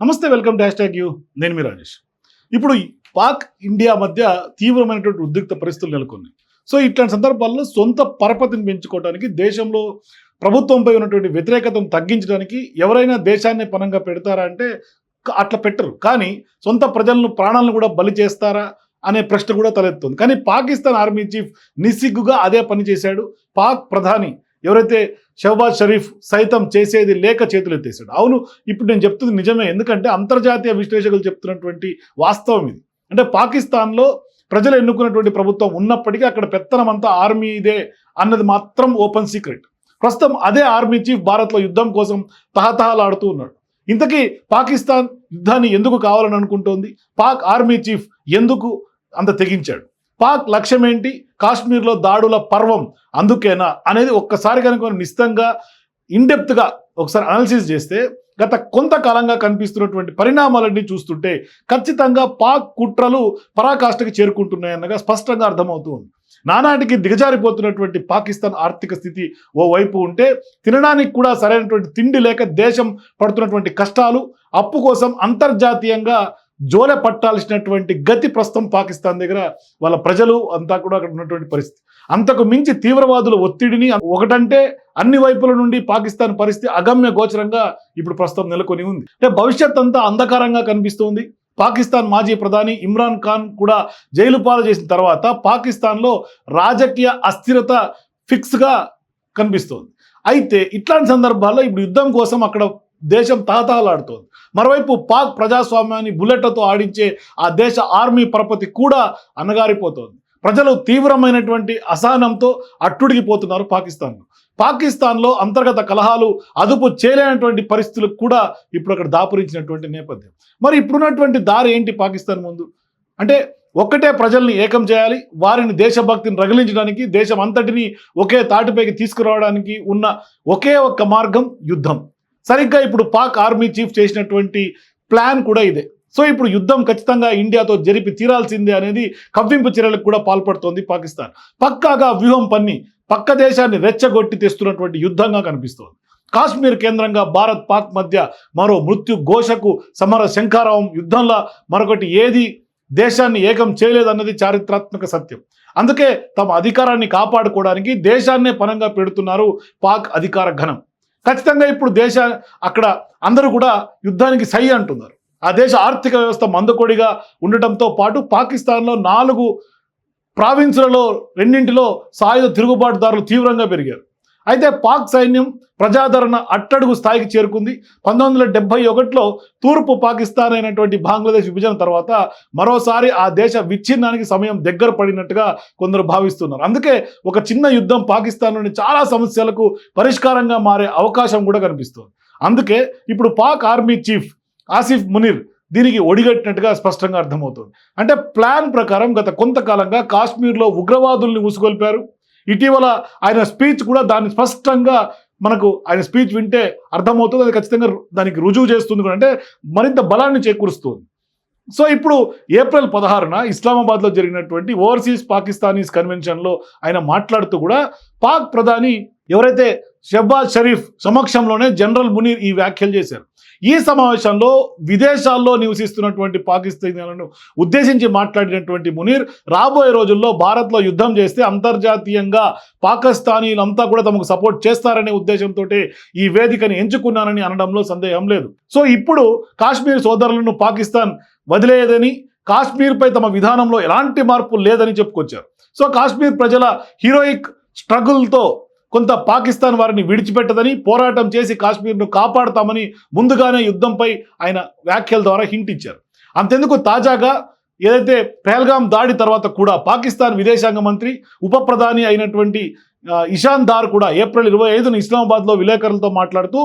నమస్తే welcome dash tag you. నేను మీ రాజేష్. ఇప్పుడు పాక్ ఇండియా మధ్య తీవ్రమైనటువంటి ఉద్రిక్త పరిస్థితులు నెలకొన్నాయి. సో ఇట్లాంటి సందర్భాల్లో సొంత పరపతిని పెంచుకోవడానికి దేశంలో ప్రభుత్వంపై ఉన్నటువంటి వ్యతిరేకతను తగ్గించడానికి ఎవరైనా దేశాన్ని పనంగా పెడతారా అంటే అట్లా పెట్టరు. కానీ సొంత ప్రజలను ప్రాణాలను కూడా బలి చేస్తారా అనే ప్రశ్న కూడా తలెత్తుంది. కానీ పాకిస్తాన్ ఆర్మీ చీఫ్ నిస్సిగ్గుగా అదే పని చేశాడు. పాక్ ప్రధాని ఎవరైతే షహబాజ్ షరీఫ్ సైతం చేసేది లేక చేతులు ఎత్తేసాడు అవును ఇప్పుడు నేను చెప్తుంది నిజమే. ఎందుకంటే అంతర్జాతీయ విశ్లేషకులు చెప్తున్నటువంటి వాస్తవం ఇది. అంటే పాకిస్తాన్లో ప్రజలు ఎన్నుకున్నటువంటి ప్రభుత్వం ఉన్నప్పటికీ అక్కడ పెత్తనం అంతా ఆర్మీదే అన్నది మాత్రం ఓపెన్ సీక్రెట్. ప్రస్తుతం అదే ఆర్మీ చీఫ్ భారత్లో యుద్ధం కోసం తహతహలాడుతూ ఉన్నాడు. ఇంతకీ పాకిస్తాన్ యుద్ధాన్ని ఎందుకు కావాలని అనుకుంటోంది? పాక్ ఆర్మీ చీఫ్ ఎందుకు అంత తెగించాడు? పాక్ లక్ష్యం ఏంటి కాశ్మీర్లో దాడుల పర్వం అందుకేనా అనేది ఒక్కసారి కనుక నిశ్చితంగా ఇన్డెప్త్గా ఒకసారి అనాలిసిస్ చేస్తే గత కొంతకాలంగా కనిపిస్తున్నటువంటి పరిణామాలన్నీ చూస్తుంటే ఖచ్చితంగా పాక్ కుట్రలు పరాకాష్ఠకి చేరుకుంటున్నాయన్నగా స్పష్టంగా అర్థమవుతూ ఉంది. నానాటికి దిగజారిపోతున్నటువంటి పాకిస్తాన్ ఆర్థిక స్థితి ఓ వైపు ఉంటే తినడానికి కూడా సరైనటువంటి తిండి లేక దేశం పడుతున్నటువంటి కష్టాలు అప్పు కోసం అంతర్జాతీయంగా జోలె పట్టాల్సినటువంటి గతి ప్రస్తుతం పాకిస్తాన్ దగ్గర వాళ్ళ ప్రజలు అంతా కూడా అక్కడ ఉన్నటువంటి పరిస్థితి. అంతకు మించి తీవ్రవాదుల ఒత్తిడిని ఒకటంటే అన్ని వైపుల నుండి పాకిస్తాన్ పరిస్థితి అగమ్య గోచరంగా ఇప్పుడు ప్రస్తుతం నెలకొని ఉంది. అంటే భవిష్యత్ అంతా అంధకారంగా కనిపిస్తోంది. పాకిస్తాన్ మాజీ ప్రధాని ఇమ్రాన్ ఖాన్ కూడా జైలు పాలు చేసిన తర్వాత పాకిస్తాన్లో రాజకీయ అస్థిరత ఫిక్స్గా కనిపిస్తోంది. అయితే ఇట్లాంటి సందర్భాల్లో ఇప్పుడు యుద్ధం కోసం అక్కడ దేశం తహతహలాడుతోంది. మరోవైపు పాక్ ప్రజాస్వామ్యాన్ని బుల్లెట్లతో ఆడించే ఆ దేశ ఆర్మీ పరపతి కూడా అన్నగారిపోతోంది ప్రజలు తీవ్రమైనటువంటి అసహనంతో అట్టుడిగిపోతున్నారు పాకిస్తాన్లో. పాకిస్తాన్లో అంతర్గత కలహాలు అదుపు చేయలేనటువంటి పరిస్థితులకు కూడా ఇప్పుడు అక్కడ దాపురించినటువంటి నేపథ్యం. మరి ఇప్పుడున్నటువంటి దారి ఏంటి పాకిస్తాన్ ముందు? అంటే ఒక్కటే ప్రజల్ని ఏకం చేయాలి వారిని దేశభక్తిని రగిలించడానికి దేశం అంతటిని ఒకే తాటిపైకి తీసుకురావడానికి ఉన్న ఒకే ఒక్క మార్గం యుద్ధం. సరిగ్గా ఇప్పుడు పాక్ ఆర్మీ చీఫ్ చేసినటువంటి ప్లాన్ కూడా ఇదే. సో ఇప్పుడు యుద్ధం ఖచ్చితంగా ఇండియాతో జరిపి తీరాల్సిందే అనేది కవ్వింపు చర్యలకు కూడా పాల్పడుతోంది పాకిస్తాన్. పక్కాగా వ్యూహం పన్ని పక్క దేశాన్ని రెచ్చగొట్టి తెస్తున్నటువంటి యుద్ధంగా కనిపిస్తోంది. కాశ్మీర్ కేంద్రంగా భారత్ పాక్ మధ్య మరో మృత్యు ఘోషకు సమర శంఖారావం యుద్ధంలో మరొకటి ఏది దేశాన్ని ఏకం చేయలేదన్నది చారిత్రాత్మక సత్యం. అందుకే తమ అధికారాన్ని కాపాడుకోవడానికి దేశాన్నే పనంగా పెడుతున్నారు పాక్ అధికార ఘనం. ఖచ్చితంగా ఇప్పుడు దేశ అక్కడ అందరూ కూడా యుద్ధానికి సై అంటున్నారు. ఆ దేశ ఆర్థిక వ్యవస్థ మందకొడిగా ఉండటంతో పాటు పాకిస్తాన్లో నాలుగు ప్రావిన్సులలో రెండింటిలో సాయుధ తిరుగుబాటుదారులు తీవ్రంగా పెరిగారు. అయితే పాక్ సైన్యం ప్రజాదరణ అట్టడుగు స్థాయికి చేరుకుంది. పంతొమ్మిది వందల డెబ్బై ఒకటిలో తూర్పు పాకిస్తాన్ అయినటువంటి బంగ్లాదేశ్ విభజన తర్వాత మరోసారి ఆ దేశ విచ్ఛిన్నానికి సమయం దగ్గర పడినట్టుగా కొందరు భావిస్తున్నారు. అందుకే ఒక చిన్న యుద్ధం పాకిస్తాన్లోని చాలా సమస్యలకు పరిష్కారంగా మారే అవకాశం కూడా కనిపిస్తుంది. అందుకే ఇప్పుడు పాక్ ఆర్మీ చీఫ్ ఆసిఫ్ మునీర్ దీనికి ఒడిగట్టినట్టుగా స్పష్టంగా అర్థమవుతుంది. అంటే ప్లాన్ ప్రకారం గత కొంతకాలంగా కాశ్మీర్లో ఉగ్రవాదుల్ని ఉసుగొల్పారు ఇటీవల ఆయన స్పీచ్ కూడా దాన్ని స్పష్టంగా మనకు ఆయన స్పీచ్ వింటే అర్థమవుతుంది అది ఖచ్చితంగా దానికి రుజువు చేస్తుంది కూడా. అంటే మరింత బలాన్ని చేకూరుస్తుంది. సో ఇప్పుడు ఏప్రిల్ పదహారున ఇస్లామాబాద్లో జరిగినటువంటి ఓవర్సీస్ పాకిస్తానీస్ కన్వెన్షన్లో ఆయన మాట్లాడుతూ కూడా పాక్ ప్రధాని ఎవరైతే షెబ్బాజ్ షరీఫ్ సమక్షంలోనే జనరల్ మునీర్ ఈ వ్యాఖ్యలు చేశారు. ఈ సమావేశంలో విదేశాల్లో నివసిస్తున్నటువంటి పాకిస్తానీలను ఉద్దేశించి మాట్లాడినటువంటి మునీర్ రాబోయే రోజుల్లో భారత్లో యుద్ధం చేస్తే అంతర్జాతీయంగా పాకిస్తానీలంతా కూడా తమకు సపోర్ట్ చేస్తారనే ఉద్దేశంతో ఈ వేదికని ఎంచుకున్నానని అనడంలో సందేహం లేదు. సో ఇప్పుడు కాశ్మీర్ సోదరులను పాకిస్తాన్ వదిలేయదని కాశ్మీర్పై తమ విధానంలో ఎలాంటి మార్పు లేదని చెప్పుకొచ్చారు. సో కాశ్మీర్ ప్రజల హీరోయిక్ స్ట్రగుల్తో కొంత పాకిస్తాన్ వారిని విడిచిపెట్టదని పోరాటం చేసి కాశ్మీర్ను కాపాడతామని ముందుగానే యుద్ధంపై ఆయన వ్యాఖ్యల ద్వారా హింట్ ఇచ్చారు. అంతెందుకు తాజాగా ఏదైతే పెహల్గాం దాడి తర్వాత కూడా పాకిస్తాన్ విదేశాంగ మంత్రి ఉప ప్రధాని అయినటువంటి ఇషాన్ దార్ కూడా ఏప్రిల్ ఇరవై ఐదున ఇస్లామాబాద్లో విలేకరులతో మాట్లాడుతూ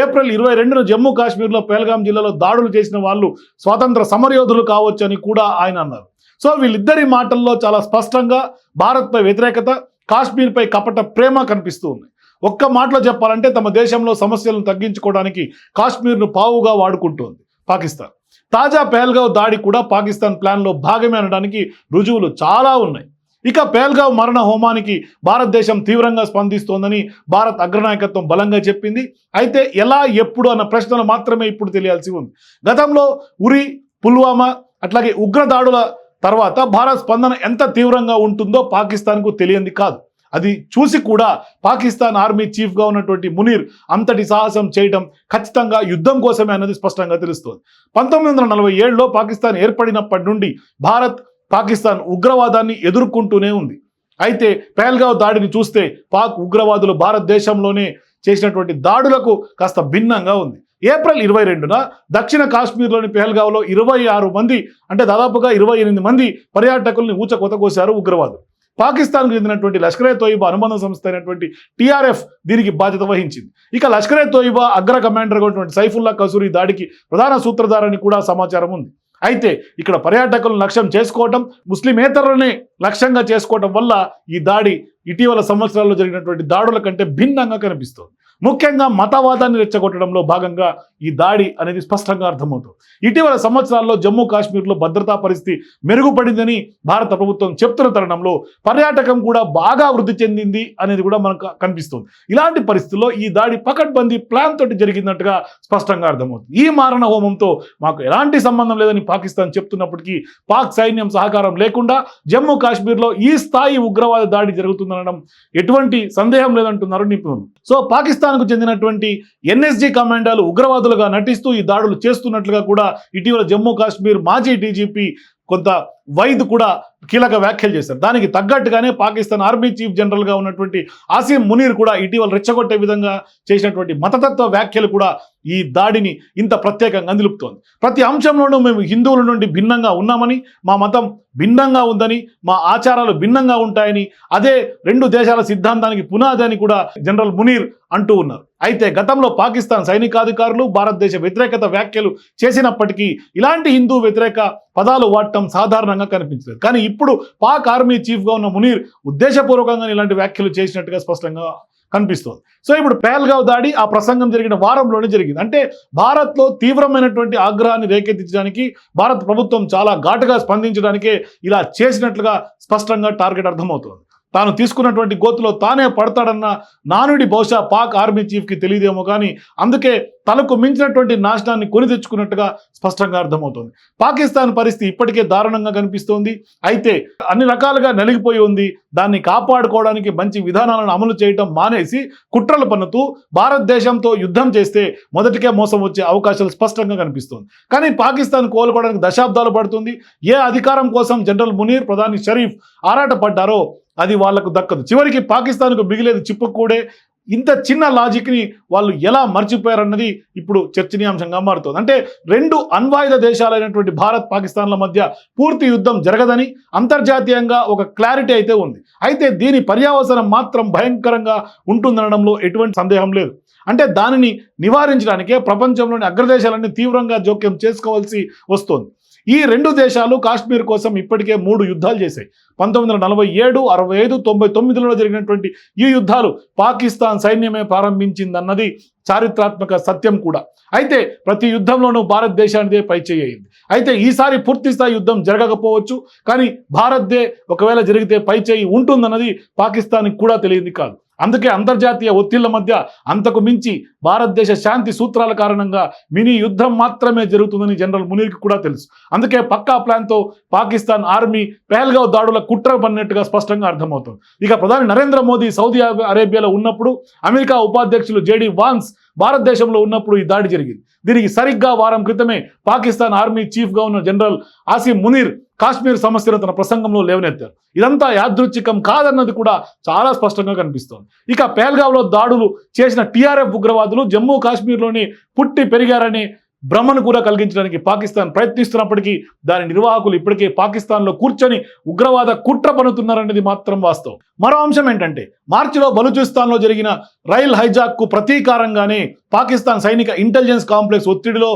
ఏప్రిల్ ఇరవై రెండున జమ్మూ కాశ్మీర్లో పెహల్గాం జిల్లాలో దాడులు చేసిన వాళ్ళు స్వాతంత్ర సమరయోధులు కావచ్చని కూడా ఆయన అన్నారు. సో వీళ్ళిద్దరి మాటల్లో చాలా స్పష్టంగా భారత్పై వ్యతిరేకత కాశ్మీర్పై కపట ప్రేమ కనిపిస్తూ ఉంది. ఒక్క మాటలో చెప్పాలంటే తమ దేశంలో సమస్యలను తగ్గించుకోవడానికి కాశ్మీర్ను పావుగా వాడుకుంటోంది పాకిస్తాన్. తాజా పెహల్గావ్ దాడి కూడా పాకిస్తాన్ ప్లాన్లో భాగమే అనడానికి రుజువులు చాలా ఉన్నాయి. ఇక పేల్గావ్ మరణ హోమానికి భారతదేశం తీవ్రంగా స్పందిస్తోందని భారత్ అగ్రనాయకత్వం బలంగా చెప్పింది. అయితే ఎలా ఎప్పుడు అన్న ప్రశ్నలు మాత్రమే ఇప్పుడు తెలియాల్సి ఉంది. గతంలో ఉరి పుల్వామా అట్లాగే ఉగ్రదాడుల తర్వాత భారత్ స్పందన ఎంత తీవ్రంగా ఉంటుందో పాకిస్తాన్కు తెలియంది కాదు. అది చూసి కూడా పాకిస్తాన్ ఆర్మీ చీఫ్గా ఉన్నటువంటి మునీర్ అంతటి సాహసం చేయడం ఖచ్చితంగా యుద్ధం కోసమే అన్నది స్పష్టంగా తెలుస్తోంది. పంతొమ్మిది వందల నలభై ఏడులో పాకిస్తాన్ ఏర్పడినప్పటి నుండి భారత్ పాకిస్తాన్ ఉగ్రవాదాన్ని ఎదుర్కొంటూనే ఉంది. అయితే పేల్గావ్ దాడిని చూస్తే పాక్ ఉగ్రవాదులు భారతదేశంలోనే చేసినటువంటి దాడులకు కాస్త భిన్నంగా ఉంది. ఏప్రిల్ ఇరవై రెండున దక్షిణ కాశ్మీర్లోని పెహల్గావ్లో ఇరవై ఆరు మంది అంటే దాదాపుగా ఇరవై ఎనిమిది మంది పర్యాటకుల్ని ఊచ కోశారు ఉగ్రవాదులు. పాకిస్తాన్కు చెందినటువంటి లష్కరే తోయిబా అనుబంధ సంస్థ అయినటువంటి టీఆర్ఎఫ్ దీనికి బాధ్యత వహించింది. ఇక లష్కరే తోయిబా అగ్ర కమాండర్గా ఉన్నటువంటి సైఫుల్లా కసూరి దాడికి ప్రధాన సూత్రధారని కూడా సమాచారం ఉంది. అయితే ఇక్కడ పర్యాటకులను లక్ష్యం చేసుకోవటం ముస్లిమేతరులనే లక్ష్యంగా చేసుకోవటం వల్ల ఈ దాడి ఇటీవల సంవత్సరాల్లో జరిగినటువంటి దాడుల కంటే భిన్నంగా కనిపిస్తోంది. ముఖ్యంగా మతవాదాన్ని రెచ్చగొట్టడంలో భాగంగా ఈ దాడి అనేది స్పష్టంగా అర్థమవుతుంది. ఇటీవల సంవత్సరాల్లో జమ్మూ కాశ్మీర్లో భద్రతా పరిస్థితి మెరుగుపడిందని భారత ప్రభుత్వం చెప్తున్న తరుణంలో పర్యాటకం కూడా బాగా వృద్ధి చెందింది అనేది కూడా మనకు కనిపిస్తుంది. ఇలాంటి పరిస్థితుల్లో ఈ దాడి పకడ్బందీ ప్లాన్ తోటి జరిగినట్టుగా స్పష్టంగా అర్థమవుతుంది. ఈ మారణ హోమంతో మాకు ఎలాంటి సంబంధం లేదని పాకిస్తాన్ చెప్తున్నప్పటికీ పాక్ సైన్యం సహకారం లేకుండా జమ్మూ కాశ్మీర్లో ఈ స్థాయి ఉగ్రవాద దాడి జరుగుతుందనడం ఎటువంటి సందేహం లేదంటున్నారు నిపుణులు. సో పాకిస్తాన్ పాకిస్తాన్కు చెందినటువంటి ఎన్ఎస్జీ కమాండోలు ఉగ్రవాదులుగా నటిస్తూ ఈ దాడులు చేస్తున్నట్లుగా కూడా ఇటీవల జమ్మూ కాశ్మీర్ మాజీ డీజీపీ కొంత వైద్ కూడా కీలక వ్యాఖ్యలు చేశారు. దానికి తగ్గట్టుగానే పాకిస్తాన్ ఆర్మీ చీఫ్ జనరల్గా ఉన్నటువంటి ఆసిం మునీర్ కూడా ఇటీవల రెచ్చగొట్టే విధంగా చేసినటువంటి మతతత్వ వ్యాఖ్యలు కూడా ఈ దాడిని ఇంత ప్రత్యేకంగా నిలుపుతోంది ప్రతి అంశంలోనూ మేము హిందువుల నుండి భిన్నంగా ఉన్నామని మా మతం భిన్నంగా ఉందని మా ఆచారాలు భిన్నంగా ఉంటాయని అదే రెండు దేశాల సిద్ధాంతానికి పునాదని కూడా జనరల్ మునీర్ అంటూ ఉన్నారు. అయితే గతంలో పాకిస్తాన్ సైనికాధికారులు భారతదేశ వ్యతిరేకత వ్యాఖ్యలు చేసినప్పటికీ ఇలాంటి హిందూ వ్యతిరేక పదాలు వాడటం సాధారణంగా కనిపించలేదు. కానీ ఇప్పుడు పాక్ ఆర్మీ చీఫ్గా ఉన్న మునీర్ ఉద్దేశపూర్వకంగా ఇలాంటి వ్యాఖ్యలు చేసినట్టుగా స్పష్టంగా కనిపిస్తోంది. సో ఇప్పుడు పేల్గావ్ దాడి ఆ ప్రసంగం జరిగిన వారంలోనే జరిగింది. అంటే భారత్లో తీవ్రమైనటువంటి ఆగ్రహాన్ని రేకెత్తించడానికి భారత ప్రభుత్వం చాలా ఘాటుగా స్పందించడానికే ఇలా చేసినట్లుగా స్పష్టంగా టార్గెట్ అర్థమవుతోంది. తాను తీసుకున్నటువంటి గోతులో తానే పడతాడన్న నానుడి బహుశా పాక్ ఆర్మీ చీఫ్కి తెలియదేమో కానీ అందుకే తనకు మించినటువంటి నాశనాన్ని కొని తెచ్చుకున్నట్టుగా స్పష్టంగా అర్థమవుతోంది. పాకిస్తాన్ పరిస్థితి ఇప్పటికే దారుణంగా కనిపిస్తోంది. అయితే అన్ని రకాలుగా నలిగిపోయి ఉంది. దాన్ని కాపాడుకోవడానికి మంచి విధానాలను అమలు చేయటం మానేసి కుట్రలు పన్నుతూ భారతదేశంతో యుద్ధం చేస్తే మొదటికే మోసం వచ్చే అవకాశాలు స్పష్టంగా కనిపిస్తోంది. కానీ పాకిస్తాన్ కోలుకోవడానికి దశాబ్దాలు పడుతుంది. ఏ అధికారం కోసం జనరల్ మునీర్ ప్రధాని షరీఫ్ ఆరాటపడ్డారో అది వాళ్ళకు దక్కదు. చివరికి పాకిస్తాన్కు మిగిలేదు చిప్పుకూడే ఇంత చిన్న లాజిక్ని వాళ్ళు ఎలా మర్చిపోయారన్నది ఇప్పుడు చర్చనీయాంశంగా మారుతుంది. అంటే రెండు అణ్వాయుధ దేశాలైనటువంటి భారత్ పాకిస్తాన్ల మధ్య పూర్తి యుద్ధం జరగదని అంతర్జాతీయంగా ఒక క్లారిటీ అయితే ఉంది. అయితే దీని పర్యావసనం మాత్రం భయంకరంగా ఉంటుందనడంలో ఎటువంటి సందేహం లేదు. అంటే దానిని నివారించడానికే ప్రపంచంలోని అగ్రదేశాలన్నీ తీవ్రంగా జోక్యం చేసుకోవాల్సి వస్తోంది. ఈ రెండు దేశాలు కాశ్మీర్ కోసం ఇప్పటికే మూడు యుద్ధాలు చేశాయి. పంతొమ్మిది వందల నలభై ఏడు అరవై ఐదు తొంభై తొమ్మిదిలో జరిగినటువంటి ఈ యుద్ధాలు పాకిస్తాన్ సైన్యమే ప్రారంభించిందన్నది చారిత్రాత్మక సత్యం కూడా. అయితే ప్రతి యుద్ధంలోనూ భారతదేశానిదే పైచేయింది అయితే ఈసారి పూర్తి స్థాయి యుద్ధం జరగకపోవచ్చు కానీ భారత్దే ఒకవేళ జరిగితే పైచేయి ఉంటుందన్నది పాకిస్తాన్కి కూడా తెలియంది కాదు. అందుకే అంతర్జాతీయ ఒత్తిళ్ళ మధ్య అంతకు మించి భారతదేశ శాంతి సూత్రాల కారణంగా మినీ యుద్ధం మాత్రమే జరుగుతుందని జనరల్ మునీర్కి కూడా తెలుసు. అందుకే పక్కా ప్లాన్తో పాకిస్తాన్ ఆర్మీ పెహల్గావ్ దాడుల కుట్ర పడినట్టుగా స్పష్టంగా అర్థమవుతుంది. ఇక ప్రధాని నరేంద్ర మోదీ సౌదీ అరేబియాలో ఉన్నప్పుడు అమెరికా ఉపాధ్యక్షులు జేడీ వాన్స్ భారతదేశంలో ఉన్నప్పుడు ఈ దాడి జరిగింది. దీనికి సరిగ్గా వారం క్రితమే పాకిస్తాన్ ఆర్మీ చీఫ్గా ఉన్న జనరల్ ఆసిఫ్ మునీర్ కాశ్మీర్ సమస్యను తన ప్రసంగంలో లేవనెత్తారు. ఇదంతా యాదృచ్ఛికం కాదన్నది కూడా చాలా స్పష్టంగా కనిపిస్తోంది. ఇక పేల్గావ్లో దాడులు చేసిన టీఆర్ఎఫ్ ఉగ్రవాదులు జమ్మూ కాశ్మీర్లోని పుట్టి పెరిగారని భ్రమను కూడా కలిగించడానికి పాకిస్తాన్ ప్రయత్నిస్తున్నప్పటికీ దాని నిర్వాహకులు ఇప్పటికే పాకిస్తాన్లో కూర్చొని ఉగ్రవాద కుట్ర పనుతున్నారనేది మాత్రం వాస్తవం. మరో అంశం ఏంటంటే మార్చిలో బలూచిస్తాన్లో జరిగిన రైల్ హైజాక్కు ప్రతీకారంగానే పాకిస్తాన్ సైనిక ఇంటెలిజెన్స్ కాంప్లెక్స్ ఒత్తిడిలో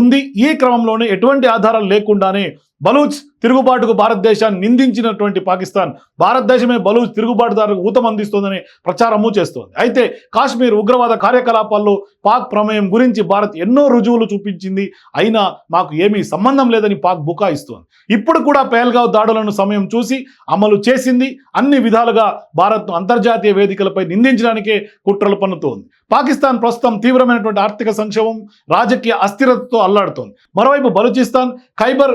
ఉంది. ఈ క్రమంలోనే ఎటువంటి ఆధారాలు లేకుండానే బలూచ్ తిరుగుబాటుకు భారతదేశాన్ని నిందించినటువంటి పాకిస్తాన్ భారతదేశమే బలూచ్ తిరుగుబాటుదారులకు ఊతం అందిస్తోందని ప్రచారము చేస్తోంది. అయితే కాశ్మీర్ ఉగ్రవాద కార్యకలాపాల్లో పాక్ ప్రమేయం గురించి భారత్ ఎన్నో రుజువులు చూపించింది. అయినా మాకు ఏమీ సంబంధం లేదని పాక్ బుకాయిస్తోంది. ఇప్పుడు కూడా పేల్గావ్ దాడులను సమయం చూసి అమలు చేసింది. అన్ని విధాలుగా భారత్ను అంతర్జాతీయ వేదికలపై నిందించడానికే కుట్రలు పన్నుతోంది. పాకిస్తాన్ ప్రస్తుతం తీవ్రమైనటువంటి ఆర్థిక సంక్షోభం రాజకీయ అస్థిరతతో అల్లాడుతోంది. మరోవైపు బలూచిస్తాన్ ఖైబర్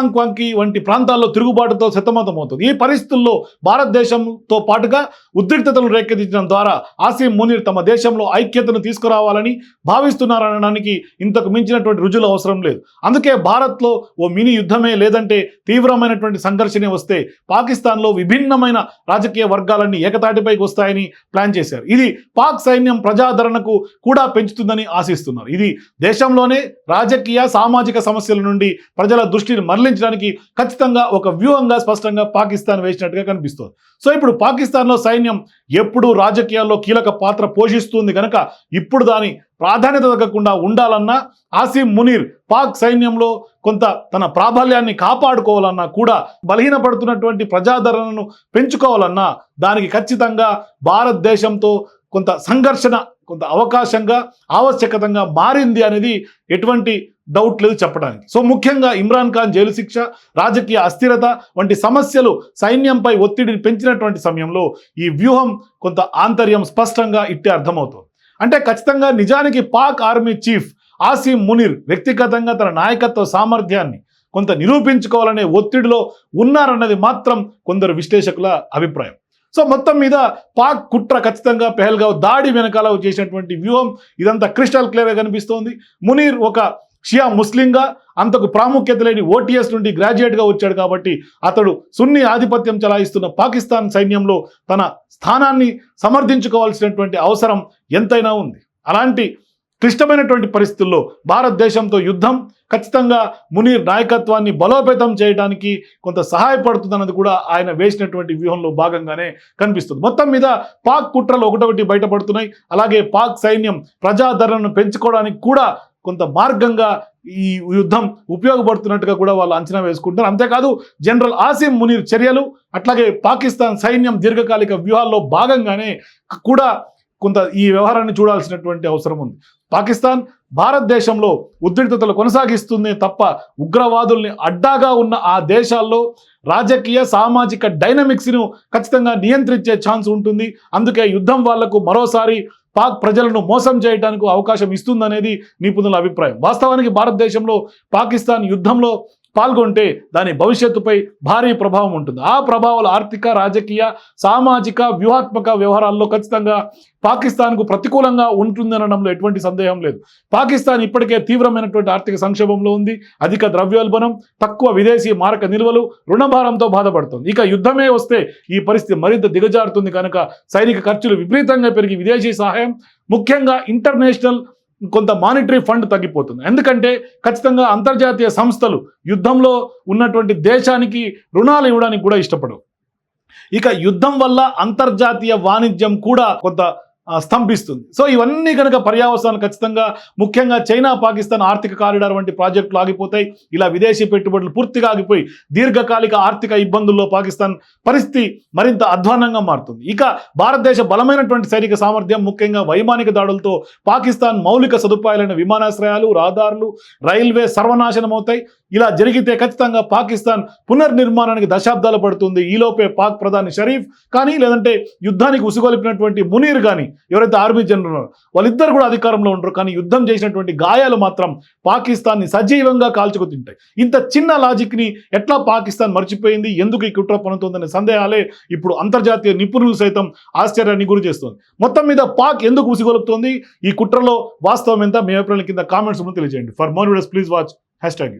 పక్వాంక్వాంకి వంటి ప్రాంతాల్లో తిరుగుబాటుతో సతమతమవుతుంది. ఈ పరిస్థితుల్లో భారతదేశంతో పాటుగా ఉద్రిక్తతలు రేకెత్తించడం ద్వారా ఆసిమ్ మునీర్ తమ దేశంలో ఐక్యతను తీసుకురావాలని భావిస్తున్నారనడానికి ఇంతకు మించినటువంటి రుజువులు అవసరం లేదు. అందుకే భారత్లో ఓ మినీ యుద్ధమే లేదంటే తీవ్రమైనటువంటి సంఘర్షణ వస్తే పాకిస్తాన్లో విభిన్నమైన రాజకీయ వర్గాలన్నీ ఏకతాటిపైకి వస్తాయని ప్లాన్ చేశారు. ఇది పాక్ సైన్యం ప్రజాదరణకు కూడా పెంచుతుందని ఆశిస్తున్నారు. ఇది దేశంలోనే రాజకీయ సామాజిక సమస్యల నుండి ప్రజల దృష్టిని మరలి మరలించడానికి ఖచ్చితంగా ఒక వ్యూహంగా స్పష్టంగా పాకిస్తాన్ వేసినట్టుగా కనిపిస్తుంది. సో ఇప్పుడు పాకిస్తాన్లో సైన్యం ఎప్పుడూ రాజకీయాల్లో కీలక పాత్ర పోషిస్తుంది కనుక ఇప్పుడు దాని ప్రాధాన్యత తగ్గకుండా ఉండాలన్నా ఆసిం మునీర్ పాక్ సైన్యంలో కొంత తన ప్రాబల్యాన్ని కాపాడుకోవాలన్నా కూడా బలహీనపడుతున్నటువంటి ప్రజాదరణను పెంచుకోవాలన్నా దానికి ఖచ్చితంగా భారతదేశంతో కొంత సంఘర్షణ కొంత అవకాశంగా ఆవశ్యకతంగా మారింది అనేది ఎటువంటి డౌట్ లేదు చెప్పడానికి. సో ముఖ్యంగా ఇమ్రాన్ ఖాన్ జైలు శిక్ష రాజకీయ అస్థిరత వంటి సమస్యలు సైన్యంపై ఒత్తిడిని పెంచినటువంటి సమయంలో ఈ వ్యూహం కొంత ఆంతర్యం స్పష్టంగా ఇట్టే అర్థమవుతుంది. అంటే ఖచ్చితంగా నిజానికి పాక్ ఆర్మీ చీఫ్ ఆసిం మునీర్ వ్యక్తిగతంగా తన నాయకత్వ సామర్థ్యాన్ని కొంత నిరూపించుకోవాలనే ఒత్తిడిలో ఉన్నారన్నది మాత్రం కొందరు విశ్లేషకుల అభిప్రాయం. సో మొత్తం మీద పాక్ కుట్ర ఖచ్చితంగా పెహల్గా దాడి వెనకాల చేసినటువంటి వ్యూహం ఇదంతా క్రిస్టల్ క్లియర్గా కనిపిస్తోంది. మునీర్ ఒక షియా ముస్లింగా అంతకు ప్రాముఖ్యత లేని ఓటీఎస్ నుండి గ్రాడ్యుయేట్గా వచ్చాడు కాబట్టి అతడు సున్ని ఆధిపత్యం చలాయిస్తున్న పాకిస్తాన్ సైన్యంలో తన స్థానాన్ని సమర్థించుకోవాల్సినటువంటి అవసరం ఎంతైనా ఉంది. అలాంటి క్లిష్టమైనటువంటి పరిస్థితుల్లో భారతదేశంతో యుద్ధం ఖచ్చితంగా మునీర్ నాయకత్వాన్ని బలోపేతం చేయడానికి కొంత సహాయపడుతుందన్నది కూడా ఆయన వేసినటువంటి వ్యూహంలో భాగంగానే కనిపిస్తుంది. మొత్తం మీద పాక్ కుట్రలు ఒకటొకటి బయటపడుతున్నాయి. అలాగే పాక్ సైన్యం ప్రజాదరణను పెంచుకోవడానికి కూడా కొంత మార్గంగా ఈ యుద్ధం ఉపయోగపడుతున్నట్టుగా కూడా వాళ్ళు అంచనా వేసుకుంటారు అంతేకాదు జనరల్ ఆసిమ్ మునీర్ చర్యలు అట్లాగే పాకిస్తాన్ సైన్యం దీర్ఘకాలిక వ్యూహాల్లో భాగంగానే కూడా కొంత ఈ వ్యవహారాన్ని చూడాల్సినటువంటి అవసరం ఉంది. పాకిస్తాన్ భారతదేశంలో ఉద్రిక్తతలు కొనసాగిస్తుంది తప్ప ఉగ్రవాదుల్ని అడ్డాగా ఉన్న ఆ దేశాల్లో రాజకీయ సామాజిక డైనమిక్స్ను ఖచ్చితంగా నియంత్రించే ఛాన్స్ ఉంటుంది. అందుకే యుద్ధం వాళ్ళకు మరోసారి పాక్ ప్రజలను మోసం చేయడానికి అవకాశం ఇస్తుందనేది నిపుణుల అభిప్రాయం. వాస్తవానికి భారతదేశంలో పాకిస్తాన్ యుద్ధంలో పాల్గొంటే దాని భవిష్యత్తుపై భారీ ప్రభావం ఉంటుంది. ఆ ప్రభావాలు ఆర్థిక రాజకీయ సామాజిక వ్యూహాత్మక వ్యవహారాల్లో ఖచ్చితంగా పాకిస్తాన్కు ప్రతికూలంగా ఉంటుందనడంలో ఎటువంటి సందేహం లేదు. పాకిస్తాన్ ఇప్పటికే తీవ్రమైనటువంటి ఆర్థిక సంక్షోభంలో ఉంది. అధిక ద్రవ్యోల్బణం తక్కువ విదేశీ మారక నిల్వలు రుణభారంతో బాధపడుతుంది. ఇక యుద్ధమే వస్తే ఈ పరిస్థితి మరింత దిగజారుతుంది కనుక సైనిక ఖర్చులు విపరీతంగా పెరిగి విదేశీ సహాయం ముఖ్యంగా ఇంటర్నేషనల్ కొంత మానిటరీ ఫండ్ తగ్గిపోతుంది. ఎందుకంటే ఖచ్చితంగా అంతర్జాతీయ సంస్థలు యుద్ధంలో ఉన్నటువంటి దేశానికి రుణాలు ఇవ్వడానికి కూడా ఇష్టపడవు. ఇక యుద్ధం వల్ల అంతర్జాతీయ వాణిజ్యం కూడా కొంత స్తంభిస్తుంది. సో ఇవన్నీ కనుక పర్యావసానాలు ఖచ్చితంగా ముఖ్యంగా చైనా పాకిస్తాన్ ఆర్థిక కారిడార్ వంటి ప్రాజెక్టులు ఆగిపోతాయి. ఇలా విదేశీ పెట్టుబడులు పూర్తిగా ఆగిపోయి దీర్ఘకాలిక ఆర్థిక ఇబ్బందుల్లో పాకిస్తాన్ పరిస్థితి మరింత అధ్వానంగా మారుతుంది. ఇక భారతదేశ బలమైనటువంటి సైనిక సామర్థ్యం ముఖ్యంగా వైమానిక దాడులతో పాకిస్తాన్ మౌలిక సదుపాయాలైన విమానాశ్రయాలు రహదారులు రైల్వే సర్వనాశనం అవుతాయి. ఇలా జరిగితే ఖచ్చితంగా పాకిస్తాన్ పునర్నిర్మాణానికి దశాబ్దాలు పడుతుంది. ఈలోపే పాక్ ప్రధాని షరీఫ్ కానీ లేదంటే యుద్ధానికి ఉసుగొలిపినటువంటి మునీర్ కానీ ఎవరైతే ఆర్మీ జనరల్ వాళ్ళిద్దరు కూడా అధికారంలో ఉండరు కానీ యుద్ధం చేసినటువంటి గాయాలు మాత్రం పాకిస్తాన్ని సజీవంగా కాల్చుకు తింటాయి ఇంత చిన్న లాజిక్ని ఎట్లా పాకిస్తాన్ మర్చిపోయింది? ఎందుకు ఈ కుట్ర పనుతుందనే సందేహాలే ఇప్పుడు అంతర్జాతీయ నిపుణులు సైతం ఆశ్చర్యాన్ని గురి చేస్తుంది. మొత్తం మీద పాక్ ఎందుకు ఉసిగొలుపుతోంది? ఈ కుట్రలో వాస్తవం ఎంత? మీ అభిప్రాయం కింద కామెంట్స్ తెలియజేయండి. For more videos please watch hashtag